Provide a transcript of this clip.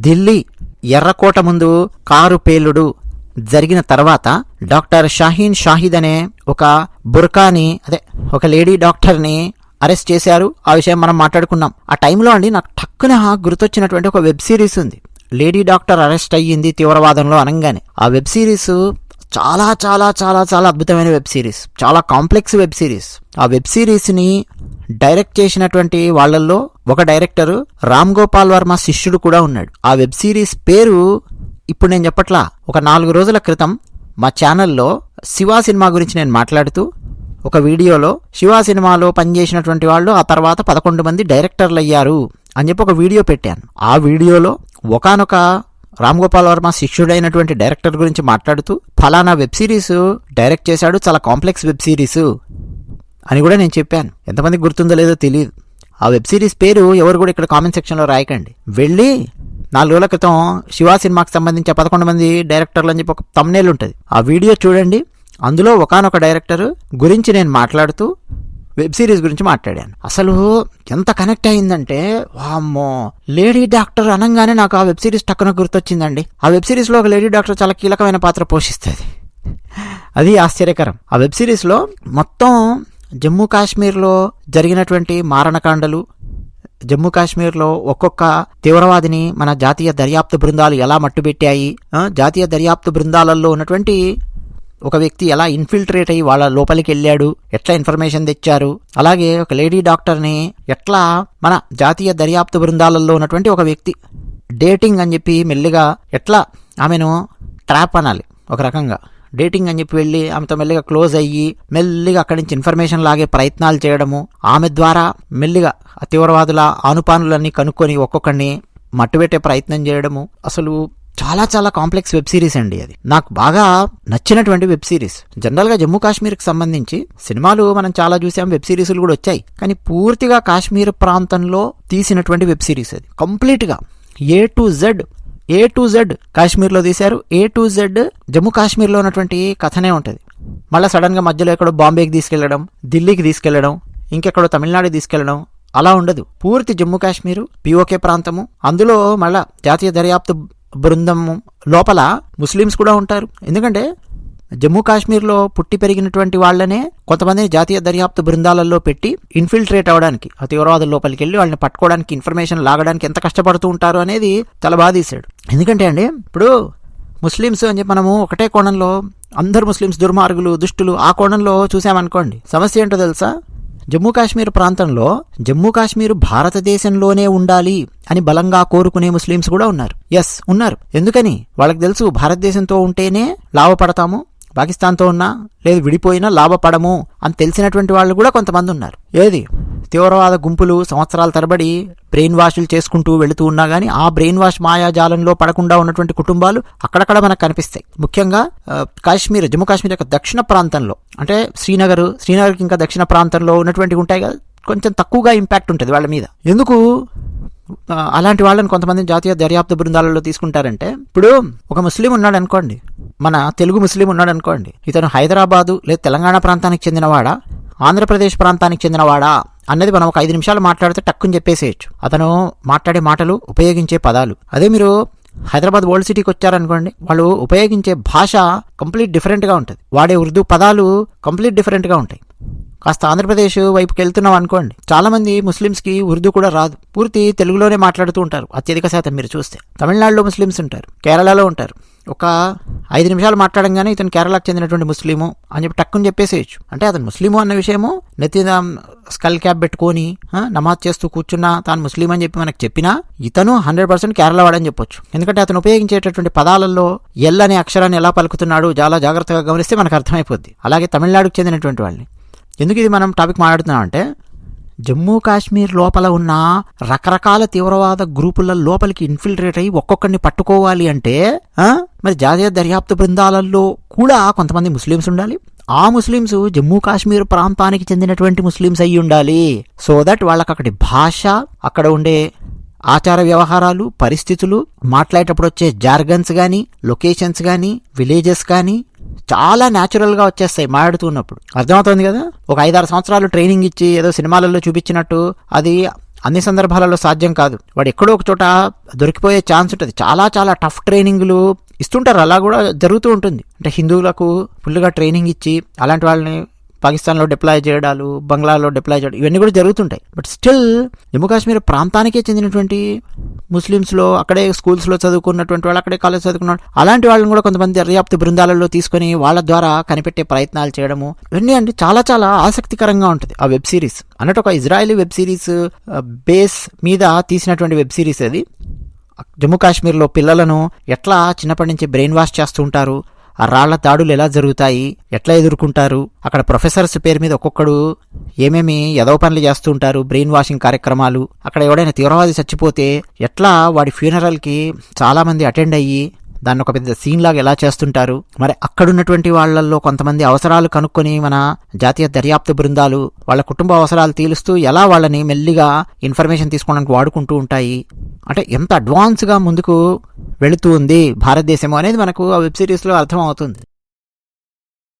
ఢిల్లీ ఎర్రకోట ముందు కారు పేలుడు జరిగిన తర్వాత డాక్టర్ షాహీన్ షాహిద్ అనే ఒక బుర్కాని అదే ఒక లేడీ డాక్టర్ని అరెస్ట్ చేశారు. ఆ విషయం మనం మాట్లాడుకున్నాం. ఆ టైంలో అండి నాకు టక్కున గుర్తొచ్చినటువంటి ఒక వెబ్ సిరీస్ ఉంది. లేడీ డాక్టర్ అరెస్ట్ అయ్యింది తీవ్రవాదంలో అనగానే. ఆ వెబ్ సిరీస్ చాలా చాలా చాలా చాలా అద్భుతమైన వెబ్ సిరీస్. చాలా కాంప్లెక్స్ వెబ్ సిరీస్. ఆ వెబ్ సిరీస్ని డైరెక్ట్ చేసినటువంటి వాళ్ళల్లో ఒక డైరెక్టర్ రామ్ గోపాల్ వర్మ శిష్యుడు కూడా ఉన్నాడు. ఆ వెబ్ సిరీస్ పేరు ఇప్పుడు నేను చెప్పట్లా ఒక నాలుగు రోజుల క్రితం మా ఛానల్లో శివ సినిమా గురించి నేను మాట్లాడుతూ ఒక వీడియోలో శివ సినిమాలో పనిచేసినటువంటి వాళ్ళు ఆ తర్వాత పదకొండు మంది డైరెక్టర్లు అయ్యారు అని చెప్పి ఒక వీడియో పెట్టాను. ఆ వీడియోలో ఒకానొక రామ్ గోపాల్ వర్మ శిష్యుడైనటువంటి డైరెక్టర్ గురించి మాట్లాడుతూ ఫలానా వెబ్ సిరీస్ డైరెక్ట్ చేశాడు చాలా కాంప్లెక్స్ వెబ్ సిరీస్ అని కూడా నేను చెప్పాను. ఎంతమందికి గుర్తుందో లేదో తెలియదు ఆ వెబ్ సిరీస్ పేరు ఎవరు కూడా ఇక్కడ కామెంట్ సెక్షన్లో రాయకండి. వెళ్ళి నాలుగు రోజుల క్రితం శివ సినిమాకి సంబంధించి పదకొండు మంది డైరెక్టర్లు అని చెప్పి ఒక తమ్నేల్ ఉంటుంది. ఆ వీడియో చూడండి. అందులో ఒకానొక డైరెక్టర్ గురించి నేను మాట్లాడుతూ వెబ్ సిరీస్ గురించి మాట్లాడాను. అసలు ఎంత కనెక్ట్ అయిందంటే వామ్మో లేడీ డాక్టర్ అనగానే నాకు ఆ వెబ్ సిరీస్ టక్కున గుర్తొచ్చిందండి. ఆ వెబ్ సిరీస్లో ఒక లేడీ డాక్టర్ చాలా కీలకమైన పాత్ర పోషిస్తుంది. అది ఆశ్చర్యకరం. ఆ వెబ్ సిరీస్లో మొత్తం జమ్మూ కాశ్మీర్లో జరిగినటువంటి మారణకాండలు జమ్మూ కాశ్మీర్లో ఒక్కొక్క తీవ్రవాదిని మన జాతీయ దర్యాప్తు బృందాలు ఎలా మట్టుబెట్టాయి జాతీయ దర్యాప్తు బృందాలలో ఉన్నటువంటి ఒక వ్యక్తి ఎలా ఇన్ఫిల్ట్రేట్ అయ్యి వాళ్ళ లోపలికి వెళ్ళాడు ఎట్లా ఇన్ఫర్మేషన్ తెచ్చారు అలాగే ఒక లేడీ డాక్టర్ని ఎట్లా మన జాతీయ దర్యాప్తు బృందాలలో ఉన్నటువంటి ఒక వ్యక్తి డేటింగ్ అని చెప్పి మెల్లిగా ఎట్లా ఆమెను ట్రాప్ అనాలి ఒక రకంగా. డేటింగ్ అని చెప్పి వెళ్ళి ఆమెతో మెల్లిగా క్లోజ్ అయ్యి మెల్లిగా అక్కడి నుంచి ఇన్ఫర్మేషన్ లాగే ప్రయత్నాలు చేయడము ఆమె ద్వారా మెల్లిగా తీవ్రవాదుల ఆనుపానులన్నీ కనుక్కొని ఒక్కొక్కడిని మట్టుబెట్టే ప్రయత్నం చేయడము. అసలు చాలా చాలా కాంప్లెక్స్ వెబ్ సిరీస్ అండి అది. నాకు బాగా నచ్చినటువంటి వెబ్ సిరీస్. జనరల్గా జమ్మూ కాశ్మీర్కి సంబంధించి సినిమాలు మనం చాలా చూసాం వెబ్ సిరీస్లు కూడా వచ్చాయి. కానీ పూర్తిగా కాశ్మీర్ ప్రాంతంలో తీసినటువంటి వెబ్ సిరీస్ అది. కంప్లీట్గా A to Z A to Z కాశ్మీర్లో తీశారు. ఏ టు జెడ్ జమ్మూ కాశ్మీర్లో ఉన్నటువంటి కథనే ఉంటుంది. మళ్ళీ సడన్గా మధ్యలో ఎక్కడో బాంబేకి తీసుకెళ్ళడం ఢిల్లీకి తీసుకెళ్ళడం ఇంకెక్కడో తమిళనాడు తీసుకెళ్ళడం అలా ఉండదు. పూర్తి జమ్మూ కాశ్మీరు పిఓకే ప్రాంతము. అందులో మళ్ళా జాతీయ దర్యాప్తు బృందం లోపల ముస్లిమ్స్ కూడా ఉంటారు. ఎందుకంటే జమ్మూ కాశ్మీర్లో పుట్టి పెరిగినటువంటి వాళ్ళనే కొంతమందిని జాతీయ దర్యాప్తు బృందాలలో పెట్టి ఇన్ఫిల్ట్రేట్ అవ్వడానికి ఆ తీవ్రవాదుల లోపలికి వెళ్ళి వాళ్ళని పట్టుకోవడానికి ఇన్ఫర్మేషన్ లాగడానికి ఎంత కష్టపడుతూ ఉంటారు అనేది చాలా బాగా ఎందుకంటే అండి ఇప్పుడు ముస్లిమ్స్ అని చెప్పి మనము ఒకటే కోణంలో అందరు ముస్లిమ్స్ దుర్మార్గులు దుష్టులు ఆ కోణంలో చూసామనుకోండి. సమస్య ఏంటో తెలుసా? జమ్మూ కాశ్మీర్ ప్రాంతంలో జమ్మూ కాశ్మీర్ భారతదేశంలోనే ఉండాలి అని బలంగా కోరుకునే ముస్లిమ్స్ కూడా ఉన్నారు. ఎస్ ఉన్నారు. ఎందుకని? వాళ్ళకి తెలుసు భారతదేశంతో ఉంటేనే లాభపడతాము పాకిస్తాన్తో ఉన్నా లేదు విడిపోయినా లాభపడము అని తెలిసినటువంటి వాళ్ళు కూడా కొంతమంది ఉన్నారు. ఏది? తీవ్రవాద గుంపులు సంవత్సరాల తరబడి బ్రెయిన్ వాష్లు చేసుకుంటూ వెళుతూ ఉన్నా కానీ ఆ బ్రెయిన్ వాష్ మాయాజాలంలో పడకుండా ఉన్నటువంటి కుటుంబాలు అక్కడక్కడ మనకు కనిపిస్తాయి. ముఖ్యంగా కాశ్మీర్ జమ్మూ కాశ్మీర్ యొక్క దక్షిణ ప్రాంతంలో అంటే శ్రీనగర్ శ్రీనగర్కి ఇంకా దక్షిణ ప్రాంతంలో ఉన్నటువంటివి ఉంటాయి కదా కొంచెం తక్కువగా ఇంపాక్ట్ ఉంటుంది వాళ్ళ మీద. ఎందుకు? అలాంటి వాళ్ళని కొంతమంది జాతీయ దర్యాప్తు బృందాలలో తీసుకుంటారంటే ఇప్పుడు ఒక ముస్లిం ఉన్నాడు అనుకోండి మన తెలుగు ముస్లిం ఉన్నాడు అనుకోండి ఇతను హైదరాబాదు లేదా తెలంగాణ ప్రాంతానికి చెందినవాడా ఆంధ్రప్రదేశ్ ప్రాంతానికి చెందినవాడా అన్నది మనం ఒక ఐదు నిమిషాలు మాట్లాడితే టక్కుని చెప్పేసేయచ్చు. అతను మాట్లాడే మాటలు ఉపయోగించే పదాలు. అదే మీరు హైదరాబాద్ ఓల్డ్ సిటీకి వచ్చారనుకోండి వాళ్ళు ఉపయోగించే భాష కంప్లీట్ డిఫరెంట్గా ఉంటుంది. వాడే ఉర్దూ పదాలు కంప్లీట్ డిఫరెంట్గా ఉంటాయి. కాస్త ఆంధ్రప్రదేశ్ వైపుకి వెళ్తున్నాం అనుకోండి చాలామంది ముస్లిమ్స్కి ఉర్దూ కూడా రాదు. పూర్తి తెలుగులోనే మాట్లాడుతూ ఉంటారు అత్యధిక శాతం మీరు చూస్తే. తమిళనాడులో ముస్లిమ్స్ ఉంటారు కేరళలో ఉంటారు. ఒక ఐదు నిమిషాలు మాట్లాడంగానే ఇతను కేరళకు చెందినటువంటి ముస్లిము అని చెప్పి టక్కుని చెప్పేసేయచ్చు. అంటే అతను ముస్లిము అన్న విషయము నెత్తి స్కల్ క్యాప్ పెట్టుకొని నమాజ్ చేస్తూ కూర్చున్నా తాను ముస్లిం అని చెప్పి మనకు చెప్పినా ఇతను హండ్రెడ్ పర్సెంట్ కేరళ వాడని చెప్పొచ్చు. ఎందుకంటే అతను ఉపయోగించేటటువంటి పదాలలో ఎల్ అనే అక్షరాన్ని ఎలా పలుకుతున్నాడు చాలా జాగ్రత్తగా గమనిస్తే మనకు అర్థమైపోద్ది. అలాగే తమిళనాడుకు చెందినటువంటి వాళ్ళని. ఎందుకు ఇది మనం టాపిక్ మాట్లాడుతున్నాం అంటే జమ్మూ కాశ్మీర్ లోపల ఉన్న రకరకాల తీవ్రవాద గ్రూపుల లోపలికి ఇన్ఫిల్ట్రేట్ అయ్యి ఒక్కొక్కరిని పట్టుకోవాలి అంటే మరి జాతీయ దర్యాప్తు బృందాలలో కూడా కొంతమంది ముస్లిమ్స్ ఉండాలి. ఆ ముస్లిమ్స్ జమ్మూ కాశ్మీర్ ప్రాంతానికి చెందినటువంటి ముస్లిమ్స్ అయి ఉండాలి. సో దట్ వాళ్ళకి అక్కడి భాష అక్కడ ఉండే ఆచార వ్యవహారాలు పరిస్థితులు మాట్లాడేటప్పుడు వచ్చే జార్గన్స్ కానీ లొకేషన్స్ కానీ విలేజెస్ కానీ చాలా న్యాచురల్గా వచ్చేస్తాయి మాట్లాడుతున్నప్పుడు అర్థమవుతుంది కదా? ఒక ఐదారు సంవత్సరాలు ట్రైనింగ్ ఇచ్చి ఏదో సినిమాలలో చూపించినట్టు అది అన్ని సందర్భాలలో సాధ్యం కాదు. వాడు ఎక్కడో ఒక చోట దొరికిపోయే ఛాన్స్ ఉంటుంది. చాలా చాలా టఫ్ ట్రైనింగ్లు ఇస్తుంటారు. అలా కూడా జరుగుతూ ఉంటుంది. అంటే హిందువులకు ఫుల్గా ట్రైనింగ్ ఇచ్చి అలాంటి వాళ్ళని పాకిస్తాన్లో డిప్లాయ్ చేయడాలు బంగ్లాలో డిప్లాయ్ చేయడం ఇవన్నీ కూడా జరుగుతుంటాయి. బట్ స్టిల్ జమ్మూ కాశ్మీర్ ప్రాంతానికే చెందినటువంటి ముస్లిమ్స్లో అక్కడే స్కూల్స్లో చదువుకున్నటువంటి వాళ్ళు అక్కడే కాలేజ్ చదువుకున్న అలాంటి వాళ్ళని కూడా కొంతమంది దర్యాప్తు బృందాలలో తీసుకొని వాళ్ళ ద్వారా కనిపెట్టే ప్రయత్నాలు చేయడము ఇవన్నీ అంటే చాలా చాలా ఆసక్తికరంగా ఉంటుంది. ఆ వెబ్ సిరీస్. అన్నట్టు ఒక ఇజ్రాయలీ వెబ్ సిరీస్ బేస్ మీద తీసినటువంటి వెబ్ సిరీస్ అది. జమ్మూ కాశ్మీర్లో పిల్లలను ఎట్లా చిన్నప్పటి నుంచి బ్రెయిన్ వాష్ చేస్తూ ఉంటారు ఆ రాళ్ళ దాడులు ఎలా జరుగుతాయి? ఎట్లా ఎదుర్కొంటారు? అక్కడ ప్రొఫెసర్స్ పేరు మీద ఒక్కొక్కడు ఏమేమి ఎదవ పనులు చేస్తూ ఉంటారు? బ్రెయిన్ వాషింగ్ కార్యక్రమాలు. అక్కడ ఎవడైనా తీవ్రవాది చచ్చిపోతే ఎట్లా వాడి ఫ్యూనరల్కి చాలామంది అటెండ్ అయ్యి దాన్ని ఒక పెద్ద సీన్ లాగా ఎలా చేస్తుంటారు? మరి అక్కడున్నటువంటి వాళ్ళల్లో కొంతమంది అవసరాలు కనుక్కొని మన జాతీయ దర్యాప్తు బృందాలు వాళ్ళ కుటుంబ అవసరాలు తీలుస్తూ ఎలా వాళ్ళని మెల్లిగా ఇన్ఫర్మేషన్ తీసుకోవడానికి వాడుకుంటూ ఉంటాయి? అంటే ఎంత అడ్వాన్స్గా ముందుకు వెళుతూ ఉంది భారతదేశం అనేది మనకు ఆ వెబ్ సిరీస్లో అర్థమవుతుంది.